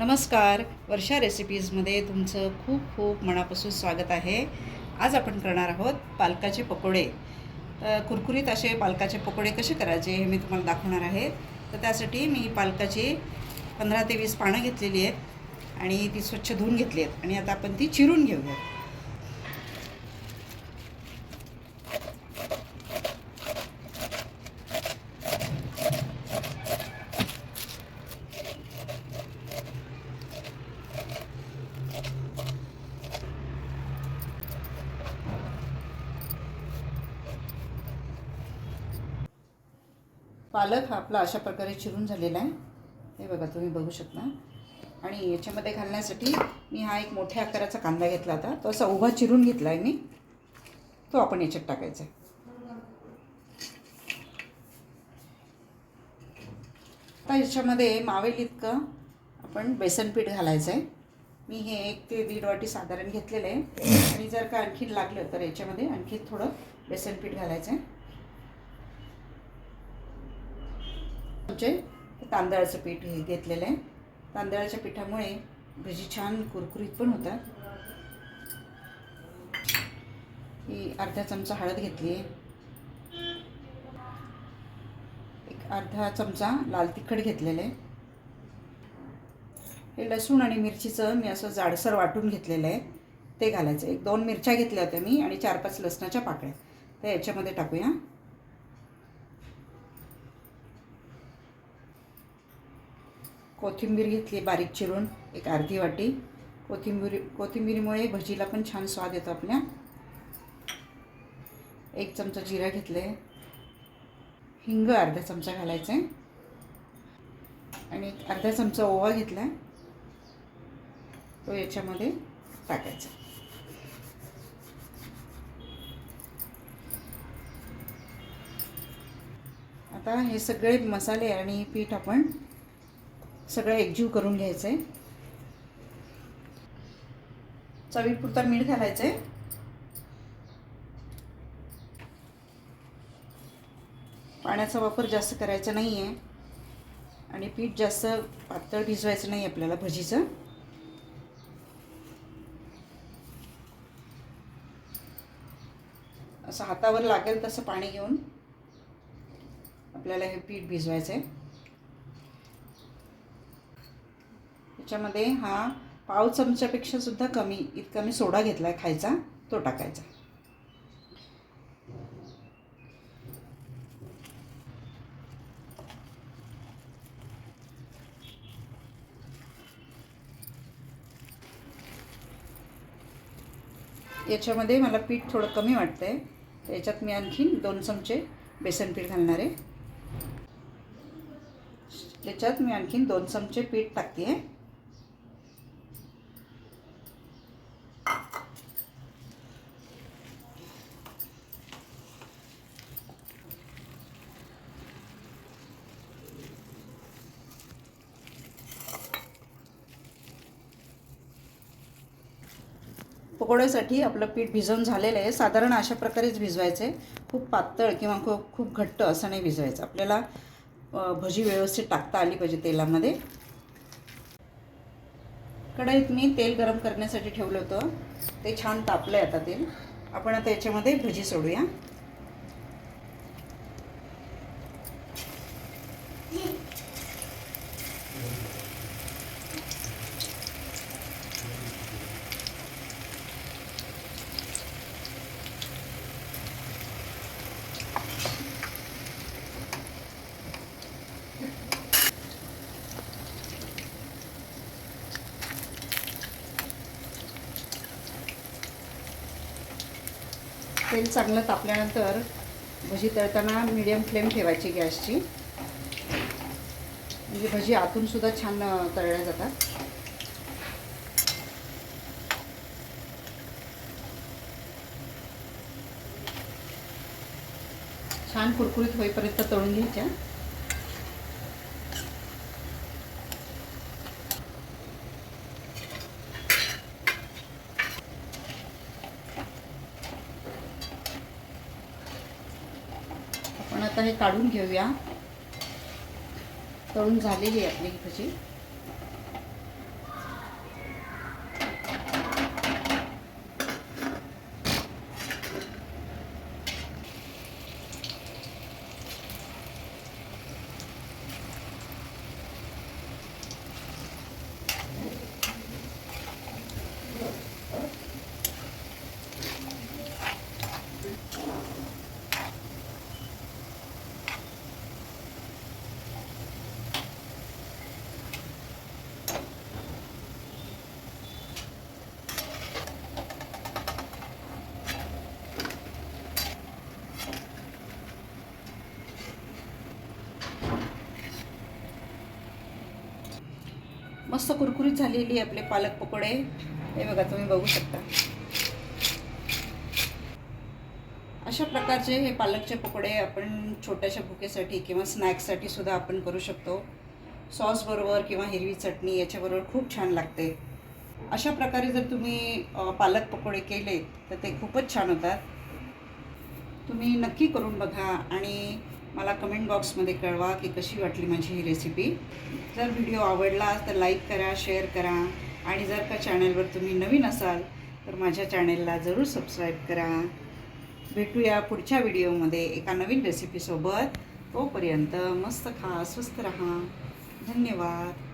नमस्कार. वर्षा रेसिपीजमध्ये तुमचं खूप खूप मनापासून स्वागत आहे. आज आपण करणार आहोत पालकाचे पकोडे. कुरकुरीत असे पालकाचे पकोडे कसे करायचे हे मी तुम्हाला दाखवणार आहे. तर त्यासाठी मी पालकाची पंधरा ते वीस पानं घेतलेली आहेत आणि ती स्वच्छ धुवून घेतली आहेत. आणि आता आपण ती चिरून घेऊयात. पालक हा आपला अशा प्रकारे चिरून झालेला आहे. हे बघा तुम्ही बघू शकता. आणि याच्यामध्ये घालण्यासाठी मी हा एक मोठ्या आकाराचा कांदा घेतला होता. तो असा उभा चिरून घेतला आहे मी. तो आपण याच्यात टाकायचा आहे. आता याच्यामध्ये मावेल इतकं आपण बेसन पीठ घालायचं आहे मी हे एक ते दीड वाटी साधारण घेतलेलं आहे. आणि जर का आणखीन लागलं तर याच्यामध्ये आणखी थोडं बेसन पीठ घालायचं आहे आमचे. तांदळाचं पीठ हे घेतलेलं आहे. तांदळाच्या पिठामुळे भजी छान कुरकुरीत पण होतात. ही अर्धा चमचा हळद घेतली आहे. एक अर्धा चमचा लाल तिखट घेतलेलं आहे. हे लसूण आणि मिरचीचं मी असं जाडसर वाटून घेतलेलं आहे. ते घालायचं. एक दोन मिरच्या घेतल्या होत्या मी आणि चार पाच लसणाच्या पाकळ्या. त्या याच्यामध्ये टाकूया. कोथिंबीर घेतली बारीक चिरून एक अर्धी वाटी. कोथिंबीर कोथिंबीरीमुळे भजीला पण छान स्वाद येतो आपल्या. एक चमचा जिरा घेतले. हिंग अर्धा चमचा घालायचा. आहे आणि एक अर्धा चमचा ओवा घेतला. तो याच्यामध्ये टाकायचा. आता हे सगळे मसाले आणि पीठ आपण सगळं एकजीव करून घ्यायचं आहे चवीपुरता मीठ घालायचं आहे पाण्याचा वापर जास्त करायचा नाही आहे आणि पीठ जास्त पातळ भिजवायचं नाही आपल्याला भजीचं. असं हातावर लागेल तसं पाणी घेऊन आपल्याला हे पीठ भिजवायचं आहे त्याच्यामध्ये हा पाव चमच्यापेक्षा सुद्धा कमी इतका मी सोडा घेतला आहे खायचा तो टाकायचा. याच्यामध्ये मला पीठ थोडं कमी वाटतं आहे तर याच्यात मी आणखीन दोन चमचे बेसन पीठ घालणार आहे. याच्यात मी आणखीन दोन चमचे पीठ टाकते आहे पकोड्यासाठी आपलं पीठ भिजवून झालेलं आहे. साधारण अशा प्रकारेच भिजवायचं. आहे खूप पातळ किंवा खूप खूप घट्ट असं नाही भिजवायचं. आपल्याला भजी व्यवस्थित टाकता आली पाहिजे तेलामध्ये. कढईत मी तेल गरम करण्यासाठी ठेवलं होतं. ते छान तापलं आहे आता तेल. आपण आता याच्यामध्ये भजी सोडूया. तेल चांगलं तापल्यानंतर भजी तळताना मिडियम फ्लेम ठेवायची गॅसची. म्हणजे भजी आतून सुद्धा छान तळल्या जातात. छान कुरकुरीत होईपर्यंत तळून घ्यायच्या. आपण आता हे काढून घेऊया. तळून झालेली आहे आपली भजी. मस्त कुरकुरीत झालेली आपले पालक पकोडे. हे बघा तुम्ही बघू शकता. अशा प्रकारचे हे पालकचे पकोडे आपण छोट्याशा भुकेसाठी किंवा स्नॅक्ससाठी सुद्धा आपण करू शकतो. सॉसबरोबर किंवा हिरवी चटणी याच्याबरोबर खूप छान लागते. अशा प्रकारे जर तुम्ही पालक पकोडे केले तर ते खूपच छान होतात. तुम्ही नक्की करून बघा आणि मला कमेंट बॉक्समध्ये कळवा की कशी वाटली माझी ही रेसिपी जर व्हिडिओ आवडला तर लाईक करा शेअर करा. आणि जर का चॅनलवर तुम्ही नवीन असाल तर माझ्या चॅनेलला जरूर सबस्क्राईब करा. भेटूया पुढच्या व्हिडिओमध्ये एका नवीन रेसिपीसोबत तोपर्यंत मस्त खा स्वस्त रहा. धन्यवाद.